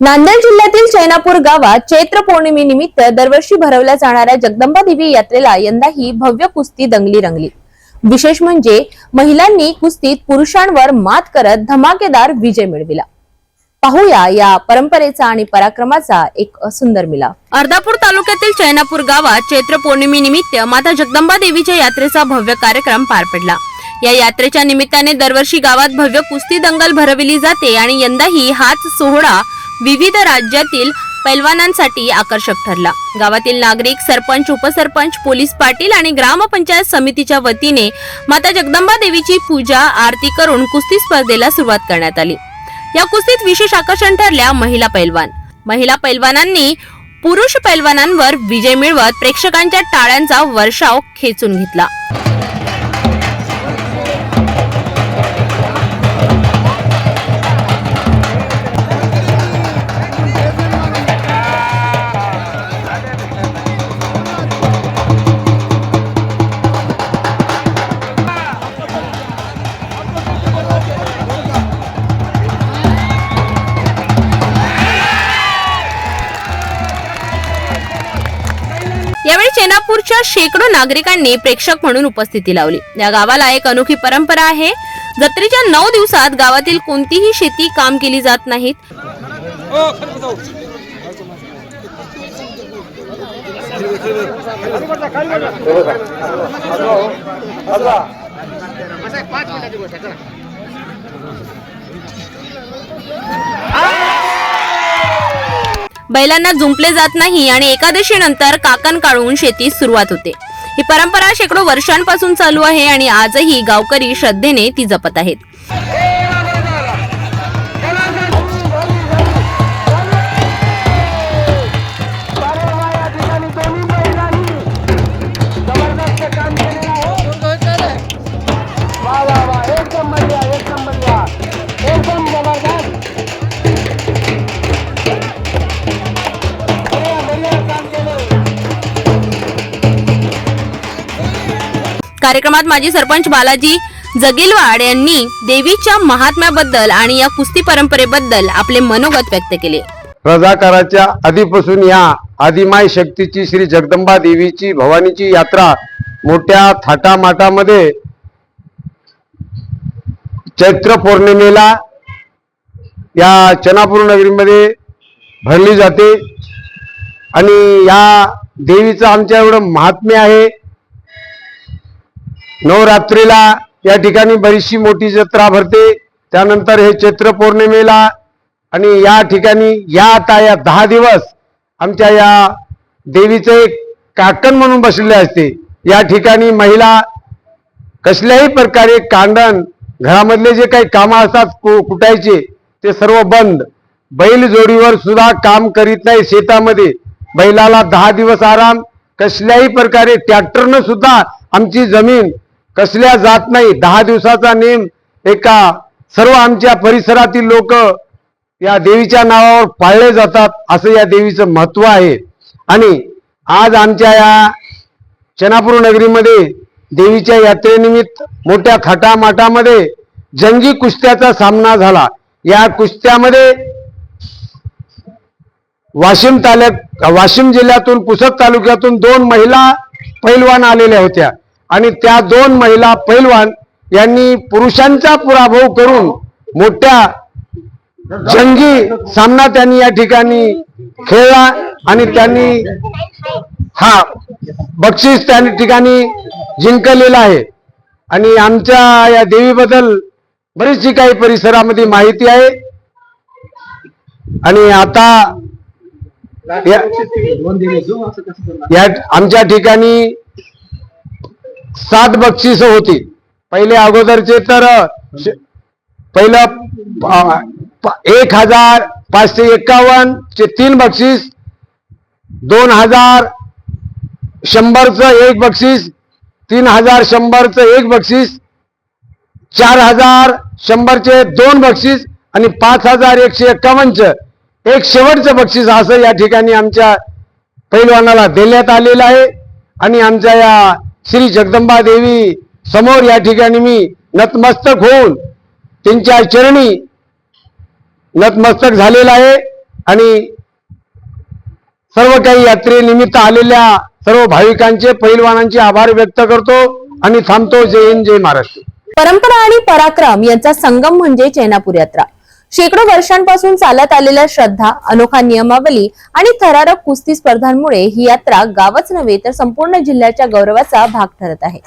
नांदेड जिल्ह्यातील चैनापूर गावात चैत्र पौर्णिमेनिमित्त दरवर्षी भरवल्या जाणाऱ्या जगदंबा देवी यात्रेला यंदाही भव्य कुस्ती दंगली रंगली. विशेष म्हणजे महिलांनी कुस्तीत पुरुषांवर मात करत धमाकेदार विजय मिळविला. पाहूया या परंपरेचा आणि पराक्रमाचा एक सुंदर मिलाव अर्धापूर तालुक्यातील चैनापूर गावात चैत्र पौर्णिमेनिमित्त माता जगदंबा देवीच्या यात्रेचा भव्य कार्यक्रम पार पडला. या यात्रेच्या निमित्ताने दरवर्षी गावात भव्य कुस्ती दंगल भरविली जाते आणि यंदाही हाच सोहळा विविध राज्यातील पैलवानांसाठी आकर्षक ठरला. गावातील नागरिक सरपंच उपसरपंच पोलीस पाटील आणि ग्रामपंचायत समितीच्या वतीने माता जगदंबा देवीची पूजा आरती करून कुस्ती स्पर्धेला सुरुवात करण्यात आली. या कुस्तीत विशेष आकर्षण ठरल्या महिला पैलवान. महिला पैलवानांनी पुरुष पैलवानांवर विजय मिळवत प्रेक्षकांच्या टाळ्यांचा वर्षाव खेचून घेतला. यावेळी शेकडो नागरिकांनी प्रेक्षक म्हणून उपस्थिती लावली. या गावाला एक अनोखी परंपरा आहे. जत्रेच्या नऊ दिवसात गावातील कोणतीही शेती काम केली जात नाहीत. हो, हो, हो. बैलांना जुंपले जात नाही आणि एकादशीनंतर काकण काढून शेतीस सुरुवात होते. ही परंपरा शेकडो वर्षांपासून चालू आहे आणि आजही गावकरी श्रद्धेने ती जपत आहेत. एकदम बढ़िया एकदम बढ़िया एकदम जबरदस्त. कार्यक्रमात माजी सरपंच बालाजी जगिलवाड यांनी देवीच्या महात्म्याबद्दल आणि या कुस्ती परंपरेबद्दल आपले मनोगत व्यक्त केले. रजाकाराच्या आधीपासून या आदिमाय शक्तीची श्री जगदंबा देवीची भवानीची यात्रा मोठ्या थाटामाटामध्ये चैत्र पौर्णिमेला या चनापूर नगरीमध्ये भरली जाते. आणि या देवीचं आमच्या एवढं महात्म्य आहे. नवरात्रीला या ठिकाणी बरीचशी मोठी जत्रा भरते. त्यानंतर हे चैत्र पौर्णिमेला आणि या ठिकाणी या आता या दहा दिवस आमच्या या देवीचे एक काकण म्हणून बसलेले असते. या ठिकाणी महिला कसल्याही प्रकारे कांडण घरामधले जे काही कामं असतात कु- कुटायचे ते सर्व बंद. बैल जोडीवर सुद्धा काम करीत नाही शेतामध्ये. बैलाला दहा दिवस आराम कसल्याही प्रकारे ट्रॅक्टरनं सुद्धा आमची जमीन कसल्या जात नाही. दहा दिवसाचा नेम एका सर्व आमच्या परिसरातील लोक या देवीच्या नावावर पाळले जातात असं या देवीचं महत्त्व आहे. आणि आज आमच्या या चनापूर नगरीमध्ये देवीच्या यात्रेनिमित्त मोठ्या खटामाटामध्ये जंगी कुस्त्याचा सामना झाला. या कुस्त्यामध्ये वाशिम तालुक वाशिम जिल्ह्यातून पुसद तालुक्यातून दोन महिला पैलवान आलेल्या होत्या. आणि त्या दोन महिला पैलवान यांनी पुरुषांचा पराभव करून मोठ्या जंगी सामना त्यांनी या ठिकाणी खेळला आणि त्यांनी हा बक्षीस त्या ठिकाणी जिंकलेला आहे. आणि आमच्या या देवीबद्दल बरीचशी काही परिसरामध्ये माहिती आहे. आणि आता या या आमच्या ठिकाणी सात बक्षीस होती. पहिले अगोदरचे तर पहिलं एक हजार पाचशे एक्कावन्न चे तीन बक्षीस दोन हजार शंभरचं एक बक्षीस तीन हजार शंभरचं एक बक्षीस चार हजार शंभरचे दोन बक्षीस आणि पाच हजार एकशे एक्कावन्नचं एक शेवटचं बक्षीस असं या ठिकाणी आमच्या पैलवानाला देण्यात आलेलं आहे आणि आमच्या या श्री जगदंबा देवी समोर या ठिकाणी मी नतमस्तक होऊन त्यांच्या चरणी नतमस्तक झालेला आहे आणि सर्व काही यात्रेनिमित्त आलेल्या सर्व भाविकांचे पैलवानांचे आभार व्यक्त करतो आणि थांबतो. जय हिंद जय महाराष्ट्र. परंपरा आणि पराक्रम यांचा संगम म्हणजे चैनापूर यात्रा. शेकडो वर्षांपासून चालत आलेल्या श्रद्धा अनोखा नियमावली आणि थरारक कुस्ती स्पर्धांमुळे ही यात्रा गावच नव्हे तर संपूर्ण जिल्ह्याच्या गौरवाचा भाग ठरत आहे.